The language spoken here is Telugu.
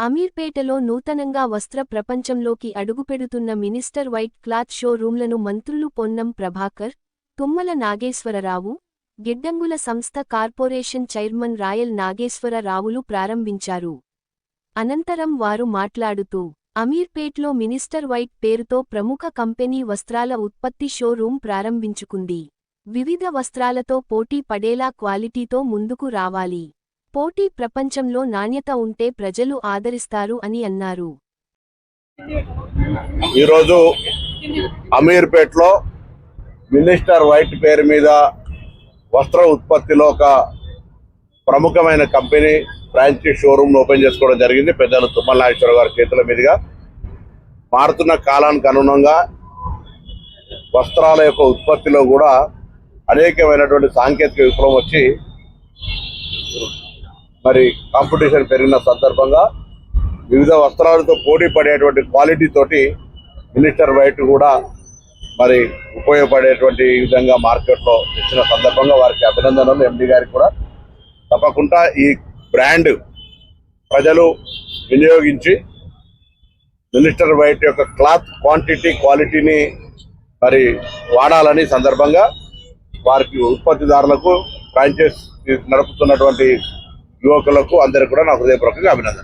అమీర్పేటలో నూతనంగా వస్త్ర ప్రపంచంలోకి అడుగుపెడుతున్న మినిస్టర్ వైట్ క్లాత్ షో రూమ్లను మంత్రులు పొన్నం ప్రభాకర్ తుమ్మల నాగేశ్వరరావు గిడ్డంగుల సంస్థ కార్పొరేషన్ చైర్మన్ రాయల్ నాగేశ్వరరావులు ప్రారంభించారు. అనంతరం వారు మాట్లాడుతూ అమీర్పేట్లో మినిస్టర్ వైట్ పేరుతో ప్రముఖ కంపెనీ వస్త్రాల ఉత్పత్తి షోరూం ప్రారంభించుకుంది. వివిధ వస్త్రాలతో పోటీ పడేలా క్వాలిటీతో ముందుకు రావాలి. పోటీ ప్రపంచంలో నాణ్యత ఉంటే ప్రజలు ఆదరిస్తారు అని అన్నారు. ఈరోజు అమీర్పేట్లో మినిస్టర్ వైట్ పేరు మీద వస్త్ర ఉత్పత్తిలో ఒక ప్రముఖమైన కంపెనీ ఫ్రాంచైజీ షోరూమ్ ఓపెన్ చేసుకోవడం జరిగింది. పెద్దలు తుమ్మల నాగేశ్వర గారి చేతుల మీదుగా మారుతున్న కాలానికి అనుగుణంగా వస్త్రాల యొక్క ఉత్పత్తిలో కూడా అనేకమైనటువంటి సాంకేతిక విప్లవం వచ్చి మరి కాంపిటీషన్ పెరిగిన సందర్భంగా వివిధ వస్త్రాలతో పోటీ పడేటువంటి క్వాలిటీ తోటి మినిస్టర్ వైట్ కూడా మరి ఉపయోగపడేటువంటి విధంగా మార్కెట్లో ఇచ్చిన సందర్భంగా వారికి అభినందనలు. ఎండి గారికి కూడా తప్పకుండా ఈ బ్రాండ్ ప్రజలు వినియోగించి మినిస్టర్ వైట్ యొక్క క్లాత్ క్వాంటిటీ క్వాలిటీని మరి వాడాలని సందర్భంగా వారికి ఉత్పత్తిదారులకు ఫ్రాంచైజ్ నడుపుతున్నటువంటి యువకులకు అందరికీ కూడా నా హృదయపూర్వకంగా అభినందన